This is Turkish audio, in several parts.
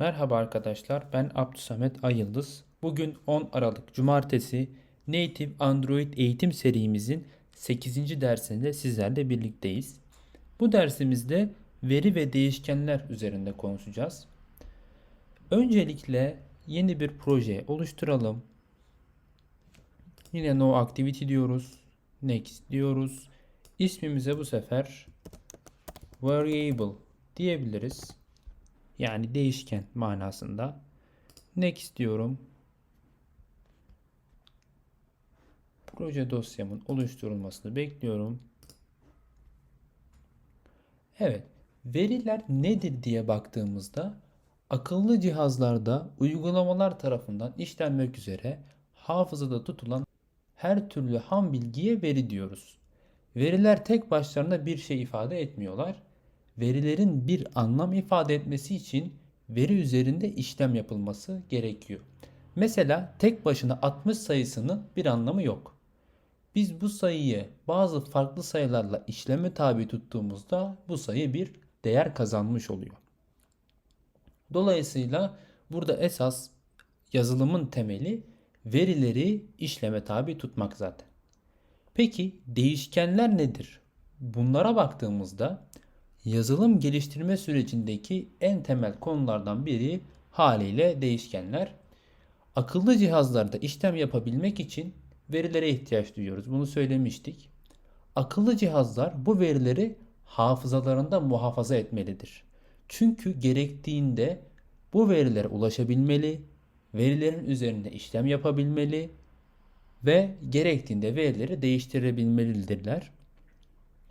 Merhaba arkadaşlar, ben Abdüsamet Ayıldız. Bugün 10 Aralık Cumartesi Native Android eğitim serimizin 8. dersinde sizlerle birlikteyiz. Bu dersimizde veri ve değişkenler üzerinde konuşacağız. Öncelikle yeni bir proje oluşturalım. Yine no activity diyoruz. Next diyoruz. İsmimize bu sefer variable diyebiliriz. Yani değişken manasında. Next diyorum. Proje dosyamın oluşturulmasını bekliyorum. Evet, veriler nedir diye baktığımızda akıllı cihazlarda uygulamalar tarafından işlenmek üzere hafızada tutulan her türlü ham bilgiye veri diyoruz. Veriler tek başlarına bir şey ifade etmiyorlar verilerin bir anlam ifade etmesi için veri üzerinde işlem yapılması gerekiyor. Mesela tek başına 60 sayısının bir anlamı yok. Biz bu sayıyı bazı farklı sayılarla işleme tabi tuttuğumuzda bu sayı bir değer kazanmış oluyor. Dolayısıyla burada esas yazılımın temeli verileri işleme tabi tutmak zaten. Peki değişkenler nedir? Bunlara baktığımızda yazılım geliştirme sürecindeki en temel konulardan biri haliyle değişkenler. Akıllı cihazlarda işlem yapabilmek için verilere ihtiyaç duyuyoruz. Bunu söylemiştik. Akıllı cihazlar bu verileri hafızalarında muhafaza etmelidir. Çünkü gerektiğinde bu verilere ulaşabilmeli, verilerin üzerinde işlem yapabilmeli ve gerektiğinde verileri değiştirebilmelidirler.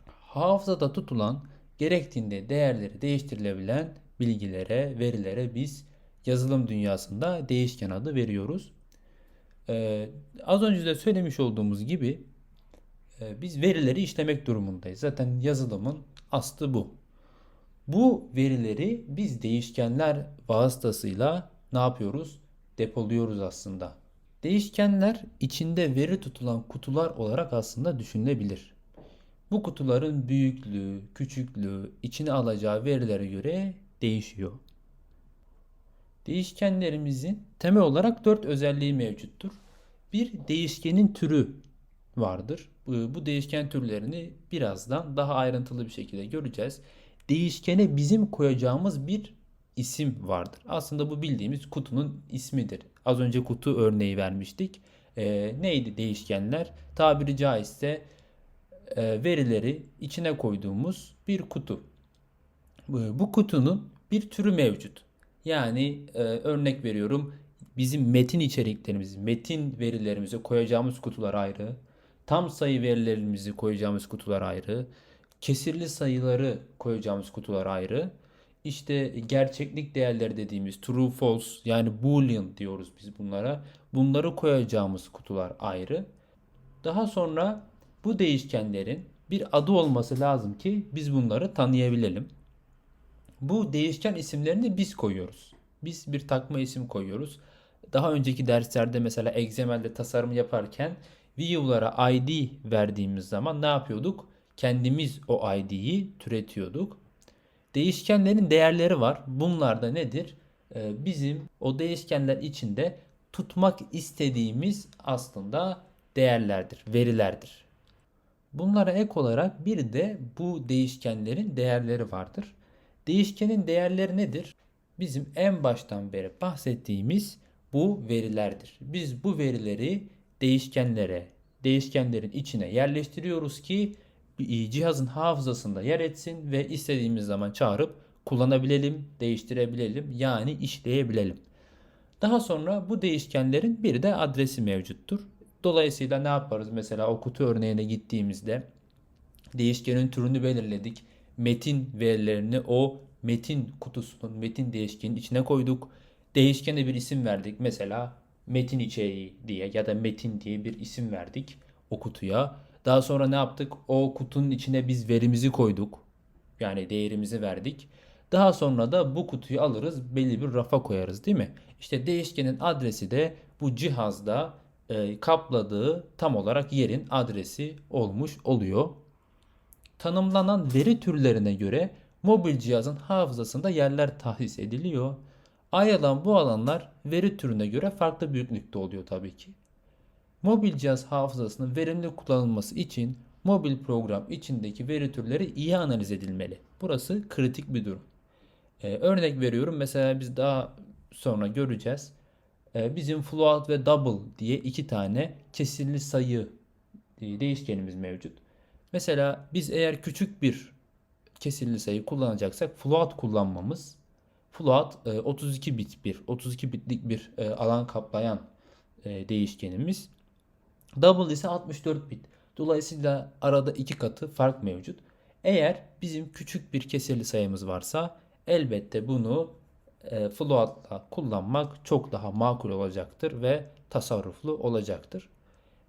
Hafızada tutulan gerektiğinde değerleri değiştirilebilen bilgilere, verilere biz yazılım dünyasında değişken adı veriyoruz. Ee, az önce de söylemiş olduğumuz gibi e, biz verileri işlemek durumundayız. Zaten yazılımın aslı bu. Bu verileri biz değişkenler vasıtasıyla ne yapıyoruz? Depoluyoruz aslında. Değişkenler içinde veri tutulan kutular olarak aslında düşünülebilir. Bu kutuların büyüklüğü, küçüklüğü, içine alacağı verilere göre değişiyor. Değişkenlerimizin temel olarak dört özelliği mevcuttur. Bir değişkenin türü vardır. Bu değişken türlerini birazdan daha ayrıntılı bir şekilde göreceğiz. Değişkene bizim koyacağımız bir isim vardır. Aslında bu bildiğimiz kutunun ismidir. Az önce kutu örneği vermiştik. E, neydi değişkenler? Tabiri caizse verileri içine koyduğumuz bir kutu. Bu kutunun bir türü mevcut. Yani e, örnek veriyorum bizim metin içeriklerimiz, metin verilerimizi koyacağımız kutular ayrı. Tam sayı verilerimizi koyacağımız kutular ayrı. Kesirli sayıları koyacağımız kutular ayrı. İşte gerçeklik değerleri dediğimiz true false yani boolean diyoruz biz bunlara. Bunları koyacağımız kutular ayrı. Daha sonra bu değişkenlerin bir adı olması lazım ki biz bunları tanıyabilelim. Bu değişken isimlerini biz koyuyoruz. Biz bir takma isim koyuyoruz. Daha önceki derslerde mesela XML'de tasarım yaparken view'lara ID verdiğimiz zaman ne yapıyorduk? Kendimiz o ID'yi türetiyorduk. Değişkenlerin değerleri var. Bunlar da nedir? Ee, bizim o değişkenler içinde tutmak istediğimiz aslında değerlerdir, verilerdir. Bunlara ek olarak bir de bu değişkenlerin değerleri vardır. Değişkenin değerleri nedir? Bizim en baştan beri bahsettiğimiz bu verilerdir. Biz bu verileri değişkenlere, değişkenlerin içine yerleştiriyoruz ki cihazın hafızasında yer etsin ve istediğimiz zaman çağırıp kullanabilelim, değiştirebilelim yani işleyebilelim. Daha sonra bu değişkenlerin bir de adresi mevcuttur. Dolayısıyla ne yaparız? Mesela o kutu örneğine gittiğimizde değişkenin türünü belirledik. Metin verilerini o metin kutusunun, metin değişkenin içine koyduk. Değişkene bir isim verdik. Mesela metin içeriği diye ya da metin diye bir isim verdik o kutuya. Daha sonra ne yaptık? O kutunun içine biz verimizi koyduk. Yani değerimizi verdik. Daha sonra da bu kutuyu alırız belli bir rafa koyarız değil mi? İşte değişkenin adresi de bu cihazda e, kapladığı tam olarak yerin adresi olmuş oluyor. Tanımlanan veri türlerine göre mobil cihazın hafızasında yerler tahsis ediliyor. Ayrılan bu alanlar veri türüne göre farklı büyüklükte oluyor tabii ki. Mobil cihaz hafızasının verimli kullanılması için mobil program içindeki veri türleri iyi analiz edilmeli. Burası kritik bir durum. Ee, örnek veriyorum mesela biz daha sonra göreceğiz. Ee, bizim float ve double diye iki tane kesirli sayı e, değişkenimiz mevcut. Mesela biz eğer küçük bir kesirli sayı kullanacaksak float kullanmamız float e, 32 bit bir 32 bitlik bir e, alan kaplayan e, değişkenimiz. Double ise 64 bit. Dolayısıyla arada iki katı fark mevcut. Eğer bizim küçük bir kesirli sayımız varsa elbette bunu e, float'la kullanmak çok daha makul olacaktır ve tasarruflu olacaktır.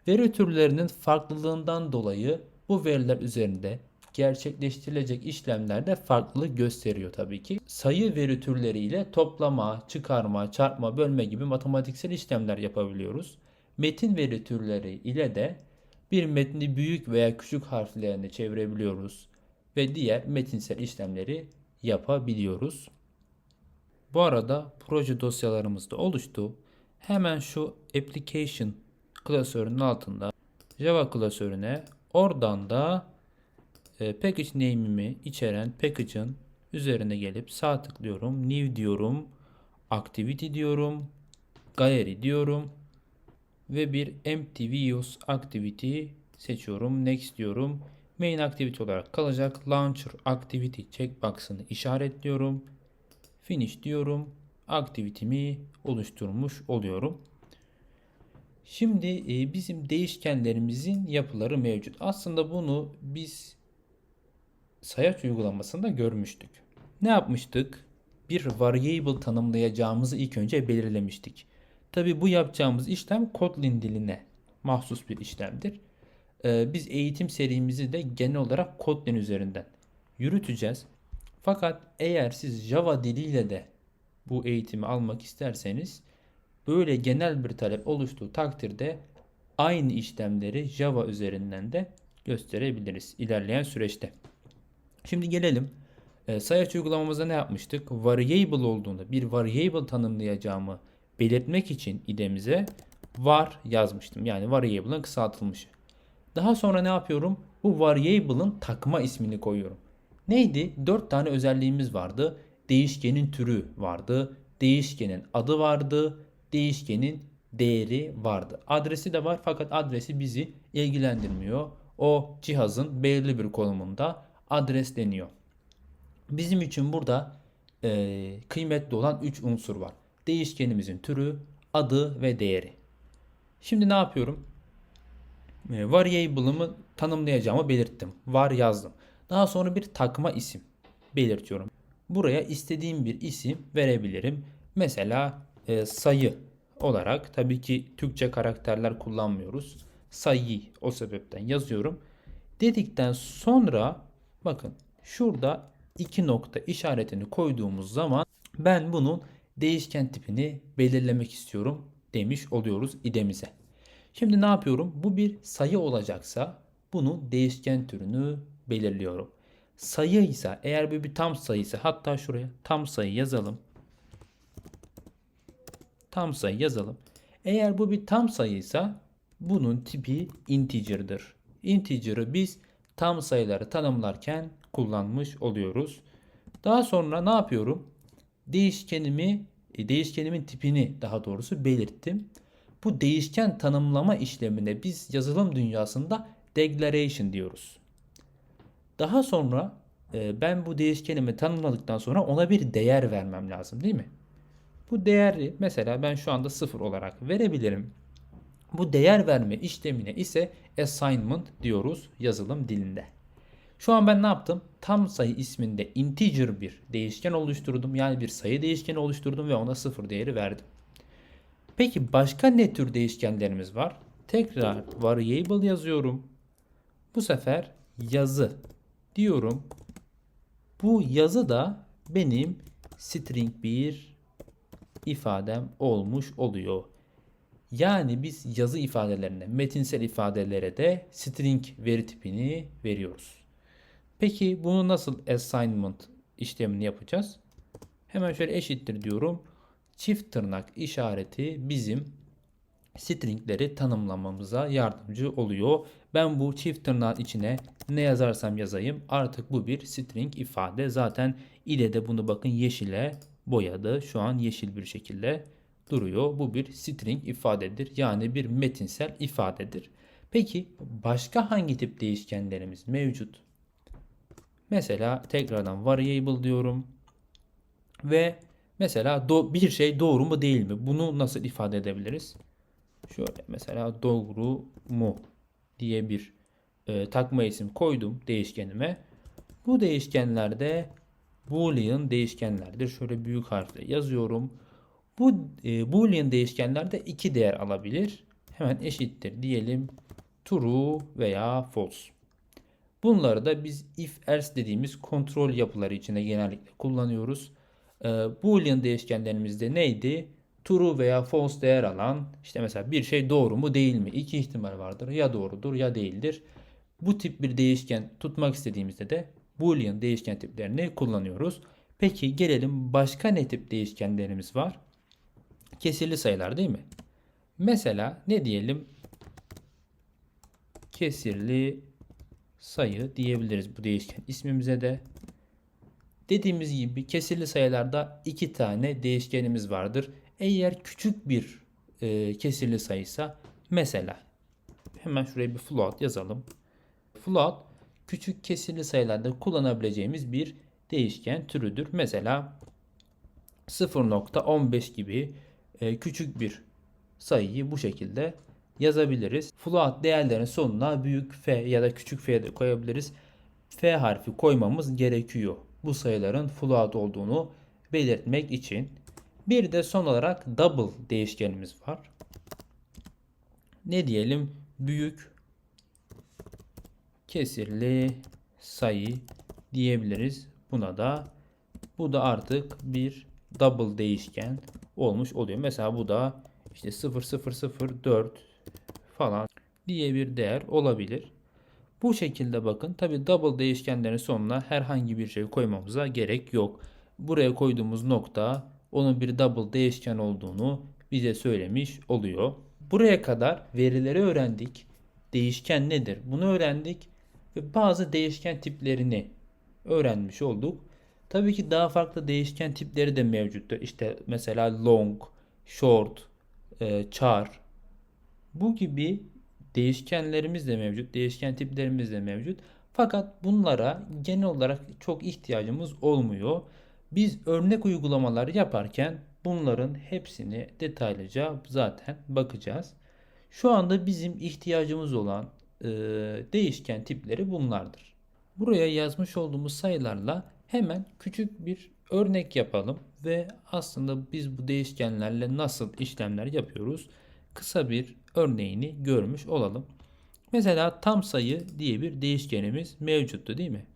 Veri türlerinin farklılığından dolayı bu veriler üzerinde gerçekleştirilecek işlemler de farklılık gösteriyor tabii ki. Sayı veri türleriyle toplama, çıkarma, çarpma, bölme gibi matematiksel işlemler yapabiliyoruz. Metin veri türleri ile de bir metni büyük veya küçük harflerine çevirebiliyoruz ve diğer metinsel işlemleri yapabiliyoruz. Bu arada proje dosyalarımız da oluştu. Hemen şu application klasörünün altında Java klasörüne oradan da e, package name'imi içeren package'ın üzerine gelip sağ tıklıyorum. New diyorum. Activity diyorum. Gallery diyorum. Ve bir empty views activity seçiyorum. Next diyorum. Main activity olarak kalacak. Launcher activity checkbox'ını işaretliyorum. Finish diyorum. Aktivitemi oluşturmuş oluyorum. Şimdi e, bizim değişkenlerimizin yapıları mevcut. Aslında bunu biz sayaç uygulamasında görmüştük. Ne yapmıştık? Bir variable tanımlayacağımızı ilk önce belirlemiştik. Tabi bu yapacağımız işlem Kotlin diline mahsus bir işlemdir. Ee, biz eğitim serimizi de genel olarak Kotlin üzerinden yürüteceğiz. Fakat eğer siz Java diliyle de bu eğitimi almak isterseniz böyle genel bir talep oluştuğu takdirde aynı işlemleri Java üzerinden de gösterebiliriz ilerleyen süreçte. Şimdi gelelim. E, sayaç uygulamamızda ne yapmıştık? Variable olduğunda bir variable tanımlayacağımı belirtmek için idemize var yazmıştım. Yani variable'ın kısaltılmışı. Daha sonra ne yapıyorum? Bu variable'ın takma ismini koyuyorum. Neydi? 4 tane özelliğimiz vardı. Değişkenin türü vardı. Değişkenin adı vardı. Değişkenin değeri vardı. Adresi de var fakat adresi bizi ilgilendirmiyor. O cihazın belirli bir konumunda adresleniyor. Bizim için burada e, kıymetli olan 3 unsur var. Değişkenimizin türü, adı ve değeri. Şimdi ne yapıyorum? E, variable'ımı tanımlayacağımı belirttim. Var yazdım. Daha sonra bir takma isim belirtiyorum. Buraya istediğim bir isim verebilirim. Mesela e, sayı olarak tabii ki Türkçe karakterler kullanmıyoruz. Sayı o sebepten yazıyorum. Dedikten sonra bakın şurada iki nokta işaretini koyduğumuz zaman ben bunun değişken tipini belirlemek istiyorum demiş oluyoruz idemize. Şimdi ne yapıyorum? Bu bir sayı olacaksa bunun değişken türünü belirliyorum. Sayı ise eğer bu bir tam sayısı hatta şuraya tam sayı yazalım. Tam sayı yazalım. Eğer bu bir tam sayıysa bunun tipi integer'dır. Integer'ı biz tam sayıları tanımlarken kullanmış oluyoruz. Daha sonra ne yapıyorum? Değişkenimi, e, değişkenimin tipini daha doğrusu belirttim. Bu değişken tanımlama işlemine biz yazılım dünyasında declaration diyoruz. Daha sonra e, ben bu değişkenimi tanımladıktan sonra ona bir değer vermem lazım değil mi? Bu değeri mesela ben şu anda sıfır olarak verebilirim. Bu değer verme işlemine ise assignment diyoruz yazılım dilinde. Şu an ben ne yaptım? Tam sayı isminde integer bir değişken oluşturdum. Yani bir sayı değişkeni oluşturdum ve ona sıfır değeri verdim. Peki başka ne tür değişkenlerimiz var? Tekrar variable yazıyorum. Bu sefer yazı diyorum. Bu yazı da benim string bir ifadem olmuş oluyor. Yani biz yazı ifadelerine, metinsel ifadelere de string veri tipini veriyoruz. Peki bunu nasıl assignment işlemini yapacağız? Hemen şöyle eşittir diyorum. çift tırnak işareti bizim stringleri tanımlamamıza yardımcı oluyor. Ben bu çift tırnağın içine ne yazarsam yazayım artık bu bir string ifade. Zaten ile de bunu bakın yeşile boyadı. Şu an yeşil bir şekilde duruyor. Bu bir string ifadedir. Yani bir metinsel ifadedir. Peki başka hangi tip değişkenlerimiz mevcut? Mesela tekrardan variable diyorum. Ve mesela do- bir şey doğru mu değil mi? Bunu nasıl ifade edebiliriz? Şöyle mesela doğru mu diye bir e, takma isim koydum değişkenime. Bu değişkenlerde boolean değişkenlerdir. Şöyle büyük harfle yazıyorum. Bu e, boolean değişkenlerde iki değer alabilir. Hemen eşittir diyelim true veya false. Bunları da biz if else dediğimiz kontrol yapıları içinde genellikle kullanıyoruz. E, boolean değişkenlerimizde neydi? True veya false değer alan işte mesela bir şey doğru mu değil mi? İki ihtimal vardır. Ya doğrudur ya değildir. Bu tip bir değişken tutmak istediğimizde de boolean değişken tiplerini kullanıyoruz. Peki gelelim başka ne tip değişkenlerimiz var? Kesirli sayılar değil mi? Mesela ne diyelim? Kesirli sayı diyebiliriz bu değişken ismimize de. Dediğimiz gibi kesirli sayılarda iki tane değişkenimiz vardır. Eğer küçük bir e, kesirli sayıysa mesela hemen şuraya bir float yazalım. Float küçük kesirli sayılarda kullanabileceğimiz bir değişken türüdür. Mesela 0.15 gibi e, küçük bir sayıyı bu şekilde yazabiliriz. Float değerlerin sonuna büyük F ya da küçük F de koyabiliriz. F harfi koymamız gerekiyor. Bu sayıların float olduğunu belirtmek için. Bir de son olarak double değişkenimiz var. Ne diyelim? Büyük kesirli sayı diyebiliriz. Buna da bu da artık bir double değişken olmuş oluyor. Mesela bu da işte 0004 falan diye bir değer olabilir. Bu şekilde bakın. Tabi double değişkenlerin sonuna herhangi bir şey koymamıza gerek yok. Buraya koyduğumuz nokta onun bir double değişken olduğunu bize söylemiş oluyor. Buraya kadar verileri öğrendik. Değişken nedir? Bunu öğrendik ve bazı değişken tiplerini öğrenmiş olduk. Tabii ki daha farklı değişken tipleri de mevcuttur. İşte mesela long, short, e, char bu gibi değişkenlerimiz de mevcut. Değişken tiplerimiz de mevcut. Fakat bunlara genel olarak çok ihtiyacımız olmuyor. Biz örnek uygulamalar yaparken bunların hepsini detaylıca zaten bakacağız. Şu anda bizim ihtiyacımız olan e, değişken tipleri bunlardır. Buraya yazmış olduğumuz sayılarla hemen küçük bir örnek yapalım ve aslında biz bu değişkenlerle nasıl işlemler yapıyoruz kısa bir örneğini görmüş olalım. Mesela tam sayı diye bir değişkenimiz mevcuttu değil mi?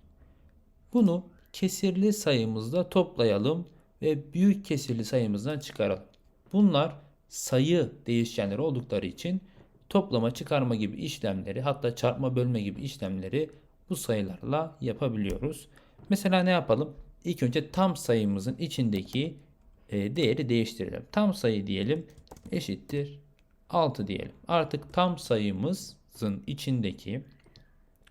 Bunu kesirli sayımızla toplayalım ve büyük kesirli sayımızdan çıkaralım. Bunlar sayı değişkenleri oldukları için toplama, çıkarma gibi işlemleri hatta çarpma, bölme gibi işlemleri bu sayılarla yapabiliyoruz. Mesela ne yapalım? İlk önce tam sayımızın içindeki e, değeri değiştirelim. Tam sayı diyelim eşittir 6 diyelim. Artık tam sayımızın içindeki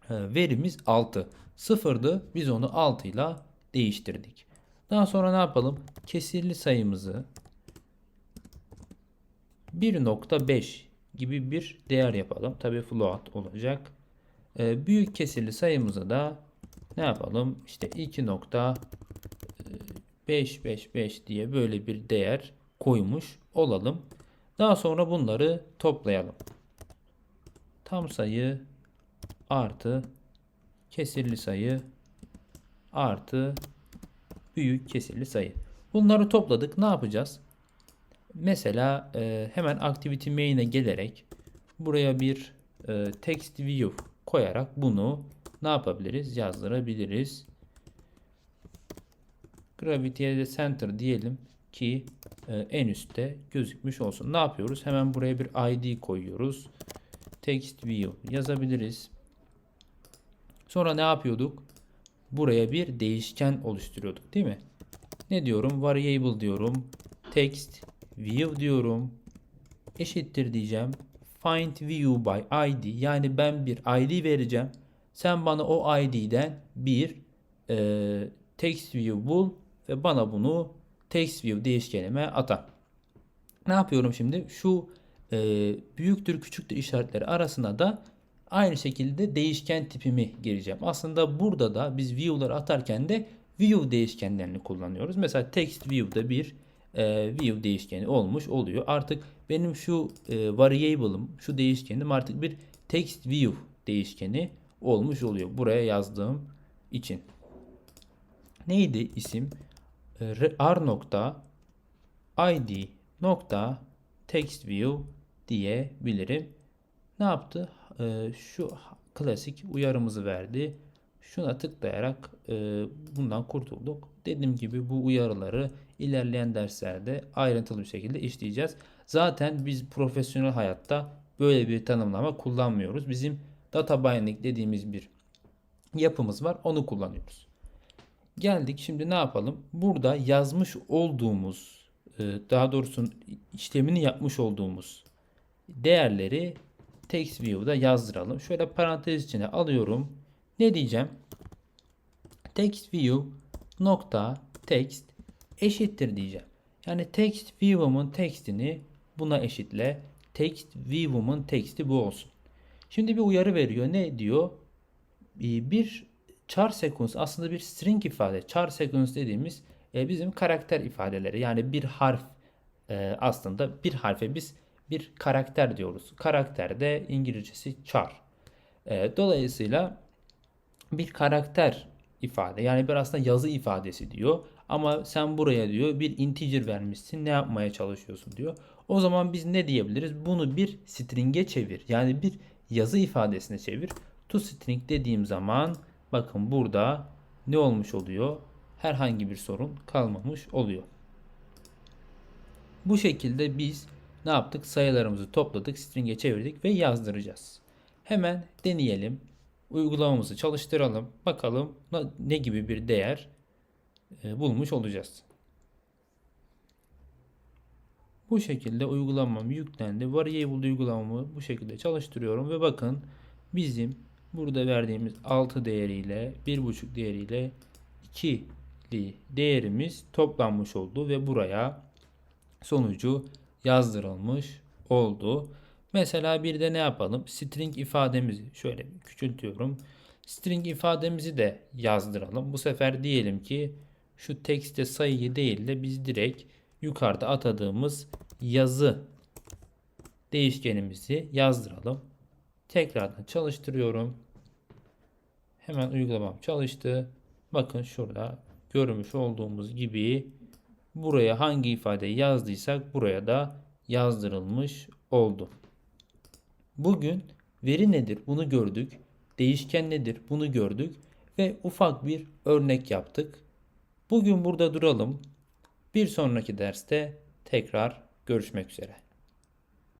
verimiz 6. Sıfırdı. Biz onu 6 ile değiştirdik. Daha sonra ne yapalım? Kesirli sayımızı 1.5 gibi bir değer yapalım. Tabi float olacak. E, büyük kesirli sayımıza da ne yapalım? İşte 2.555 diye böyle bir değer koymuş olalım. Daha sonra bunları toplayalım. Tam sayı artı kesirli sayı artı büyük kesirli sayı. Bunları topladık. Ne yapacağız? Mesela e, hemen activity main'e gelerek buraya bir e, text view koyarak bunu ne yapabiliriz? Yazdırabiliriz. Gravity'ye center diyelim ki e, en üstte gözükmüş olsun. Ne yapıyoruz? Hemen buraya bir ID koyuyoruz. Text view yazabiliriz. Sonra ne yapıyorduk? Buraya bir değişken oluşturuyorduk değil mi? Ne diyorum? Variable diyorum. text view diyorum. Eşittir diyeceğim. Find view by id. Yani ben bir id vereceğim. Sen bana o id'den bir e, text view bul ve bana bunu text view değişkenime ata. Ne yapıyorum şimdi? Şu e, büyüktür küçüktür işaretleri arasına da aynı şekilde değişken tipimi gireceğim. Aslında burada da biz view'ları atarken de view değişkenlerini kullanıyoruz. Mesela text view'da bir e, view değişkeni olmuş oluyor. Artık benim şu e, variable'ım, şu değişkenim artık bir text view değişkeni olmuş oluyor. Buraya yazdığım için. Neydi isim? E, r nokta id nokta text view diyebilirim. Ne yaptı? E, şu klasik uyarımızı verdi. Şuna tıklayarak e, bundan kurtulduk. Dediğim gibi bu uyarıları ilerleyen derslerde ayrıntılı bir şekilde işleyeceğiz. Zaten biz profesyonel hayatta böyle bir tanımlama kullanmıyoruz. Bizim data binding dediğimiz bir yapımız var. Onu kullanıyoruz. Geldik şimdi ne yapalım? Burada yazmış olduğumuz e, daha doğrusu işlemini yapmış olduğumuz değerleri text view'da yazdıralım. Şöyle parantez içine alıyorum. Ne diyeceğim? Text view nokta text eşittir diyeceğim. Yani text view'umun textini buna eşitle. Text view'umun texti bu olsun. Şimdi bir uyarı veriyor. Ne diyor? Ee, Bir char sequence aslında bir string ifade. Char sequence dediğimiz e, bizim karakter ifadeleri. Yani bir harf e, aslında bir harfe biz bir karakter diyoruz. Karakter de İngilizcesi char. E, Dolayısıyla bir karakter ifade. Yani bir aslında yazı ifadesi diyor. Ama sen buraya diyor bir integer vermişsin. Ne yapmaya çalışıyorsun diyor. O zaman biz ne diyebiliriz? Bunu bir string'e çevir. Yani bir yazı ifadesine çevir. To string dediğim zaman bakın burada ne olmuş oluyor? Herhangi bir sorun kalmamış oluyor. Bu şekilde biz ne yaptık? Sayılarımızı topladık, string'e çevirdik ve yazdıracağız. Hemen deneyelim. Uygulamamızı çalıştıralım. Bakalım ne gibi bir değer e, bulmuş olacağız. Bu şekilde uygulamam yüklendi. Variable uygulamamı bu şekilde çalıştırıyorum ve bakın bizim burada verdiğimiz 6 değeriyle 1.5 değeriyle 2'li değerimiz toplanmış oldu ve buraya sonucu yazdırılmış oldu. Mesela bir de ne yapalım? String ifademizi şöyle küçültüyorum. String ifademizi de yazdıralım. Bu sefer diyelim ki şu tekste sayıyı değil de biz direkt yukarıda atadığımız yazı değişkenimizi yazdıralım. Tekrardan çalıştırıyorum. Hemen uygulamam çalıştı. Bakın şurada görmüş olduğumuz gibi buraya hangi ifadeyi yazdıysak buraya da yazdırılmış oldu. Bugün veri nedir bunu gördük. Değişken nedir bunu gördük ve ufak bir örnek yaptık. Bugün burada duralım. Bir sonraki derste tekrar görüşmek üzere.